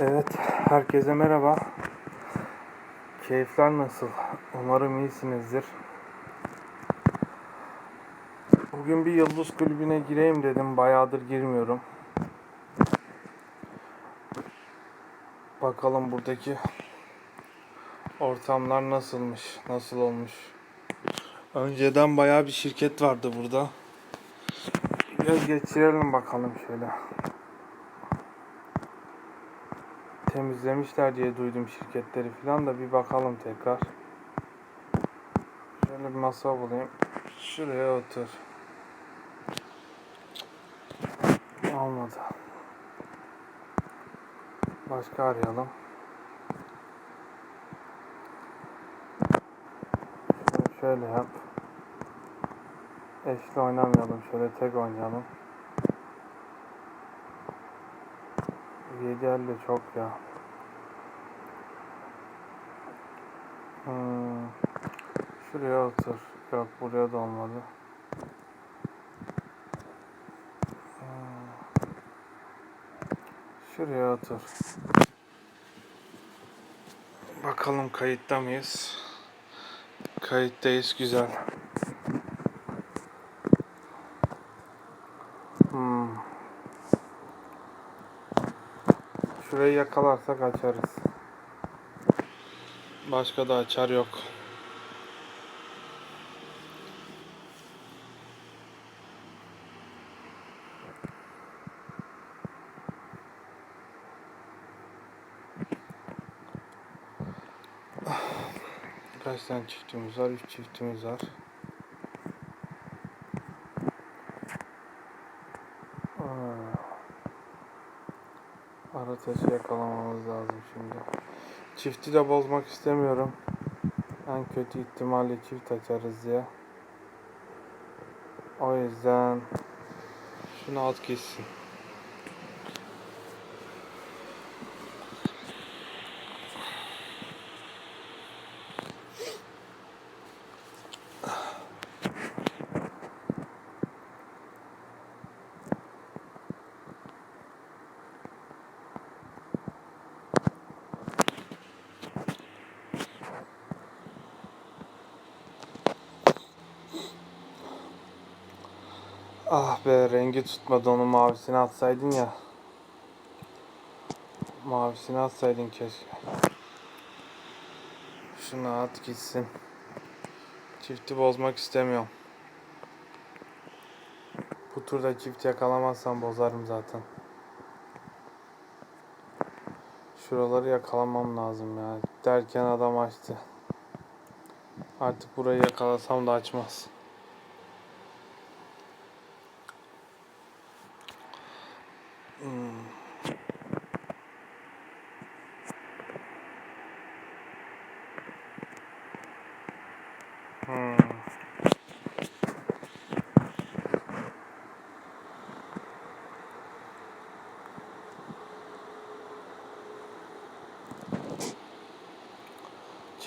Evet, herkese merhaba. Keyifler nasıl? Umarım iyisinizdir. Bugün bir yıldız kulübüne gireyim dedim. Bayağıdır girmiyorum. Bakalım buradaki ortamlar nasılmış, nasıl olmuş. Önceden bayağı bir şirket vardı burada. Göz geçirelim bakalım şöyle. Temizlemişler diye duydum şirketleri falan da bir bakalım tekrar. Şöyle bir masa bulayım. Şuraya otur. Olmadı. Başka arayalım. Şöyle, yap. Eşli oynamayalım. Şöyle tek oynayalım. 750 çok ya. Şuraya otur. Yok buraya da olmadı. Hmm. Şuraya otur. Bakalım kayıtta mıyız? Kayıttayız güzel. Hmm. Şurayı yakalarsak açarız. Başka da açar yok. Tane çiftimiz var? 3 çiftimiz var. Aa. Ara taşı yakalamamız lazım şimdi. Çifti de bozmak istemiyorum. En kötü ihtimalle çift açarız diye. O yüzden şunu at gitsin. Ah be rengi tutmadı onu mavisini atsaydın ya. Mavisini atsaydın keşke. Şunu at gitsin. Çifti bozmak istemiyorum. Bu turda çift yakalamazsam bozarım zaten. Şuraları yakalamam lazım ya. Derken adam açtı. Artık burayı yakalasam da açmaz.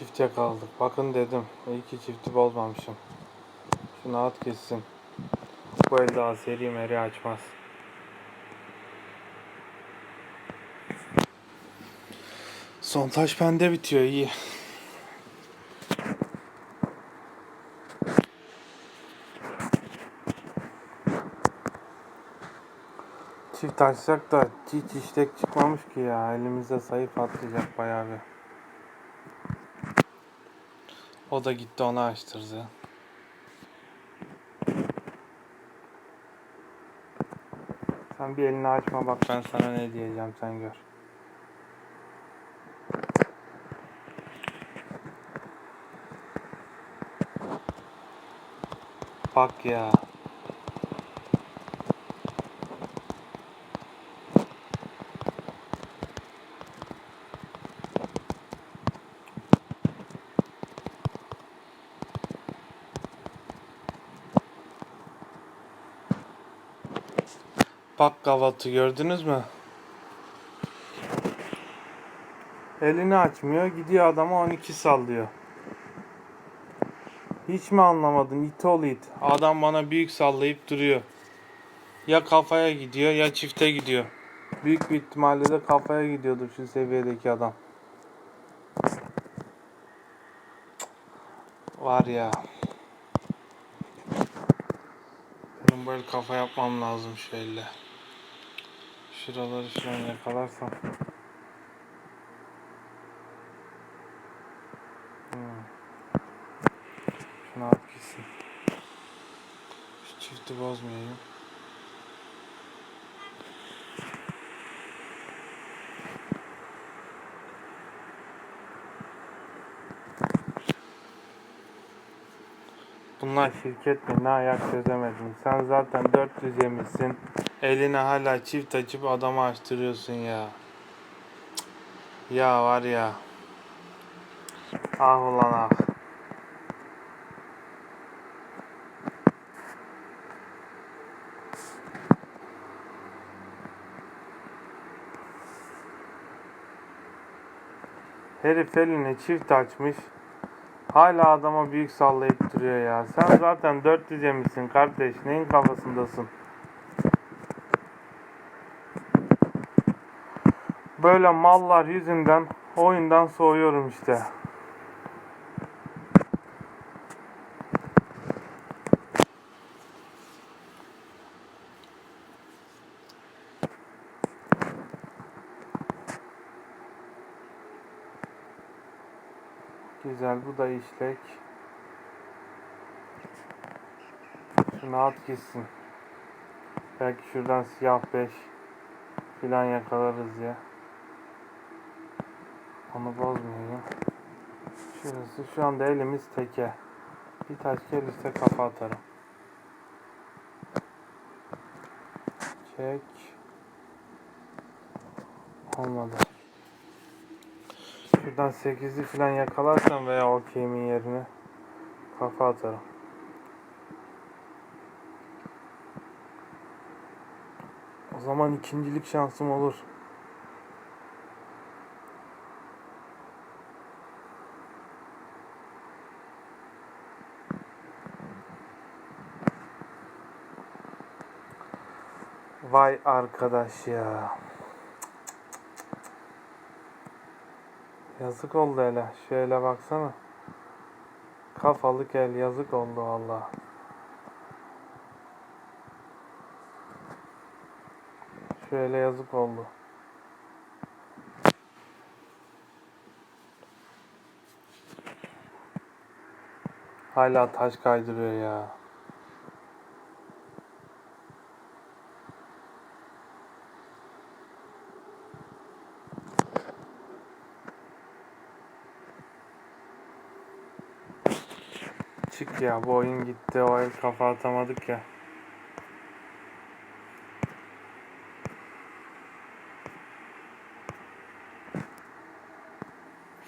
Çift yakaladık. Bakın dedim. İyi ki çifti bozmamışım. Şunu at gitsin. Bu el daha seri meri açmaz. Son taş bende bitiyor iyi. Çift açsak da hiç işlek çıkmamış ki ya. Elimizde sayı patlayacak bayağı bir. O da gitti onu açtırdı. Sen bir elini açma bak ben sana ne diyeceğim sen gör. Bak ya. Bak gavatı gördünüz mü? Elini açmıyor gidiyor adama 12 sallıyor. Hiç mi anlamadın it ol it. Adam bana büyük sallayıp duruyor. Ya kafaya gidiyor ya çifte gidiyor. Büyük bir ihtimalle de kafaya gidiyordur şu seviyedeki adam. Var ya. Benim böyle kafa yapmam lazım şöyle. Şuraları şuradan yakalarsam. Hmm. Şunu at gitsin. Şu çifti bozmayayım. Bunlar şirket mi? Ne ayak çözemedim. Sen zaten 400 yemişsin. Eline hala çift açıp adamı açtırıyorsun ya. Ya var ya. Ah ulan ah. Herif eline çift açmış. Hala adama büyük sallayıp duruyor ya. Sen zaten 400 yemişsin kardeş. Neyin kafasındasın? Böyle mallar yüzünden oyundan soğuyorum işte. Güzel bu da işlek. Şunu at gitsin. Belki şuradan siyah 5 filan yakalarız ya. Onu bozmayayım. Şurası şu anda elimiz teke. Bir taş gelirse kafa atarım. Çek. Olmadı. Şuradan 8'i falan yakalarsam veya okeyimin yerine kafa atarım. O zaman ikincilik şansım olur. Vay arkadaş ya. Yazık oldu hele. Şöyle baksana. Kafalık el yazık oldu valla. Şöyle yazık oldu. Hala taş kaydırıyor ya. Çık ya bu oyun gitti. O el kafa atamadık ya.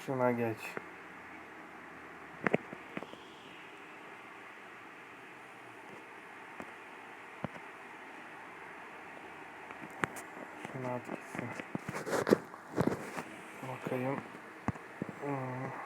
Şuna geç. Şuna at gitsin. Bakayım. Hmm.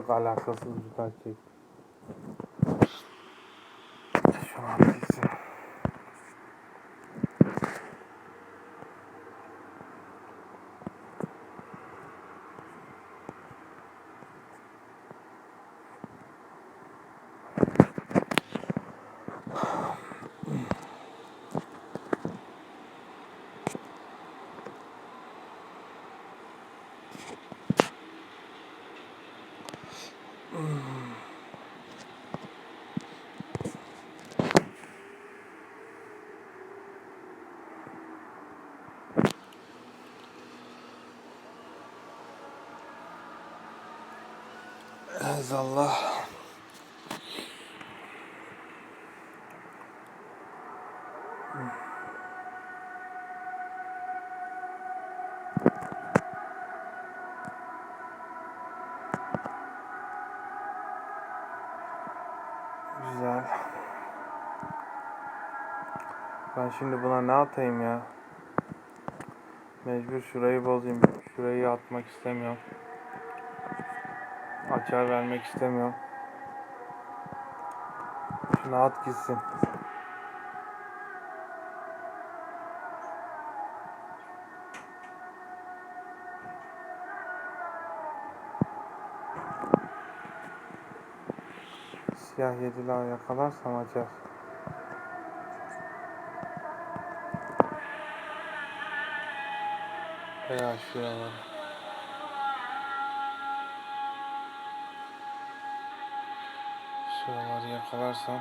Çok alakasız bir taş Ez Allah. Ben şimdi buna ne atayım ya? Mecbur şurayı bozayım. Şurayı atmak istemiyorum. Açar vermek istemiyorum. Şunu at gitsin. Siyah yediler yakalarsam açar. Veya şuraları. Şuraları yakalarsam.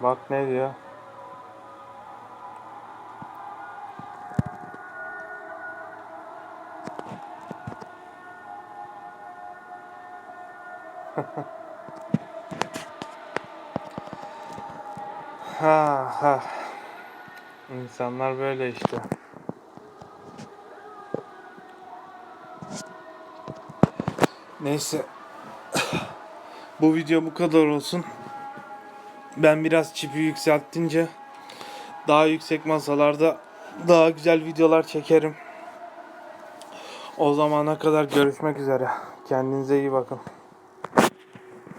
Bak ne diyor. Neyse. Bu video bu kadar olsun. Ben biraz çipi yükselttince daha yüksek masalarda daha güzel videolar çekerim. O zamana kadar görüşmek üzere. Kendinize iyi bakın.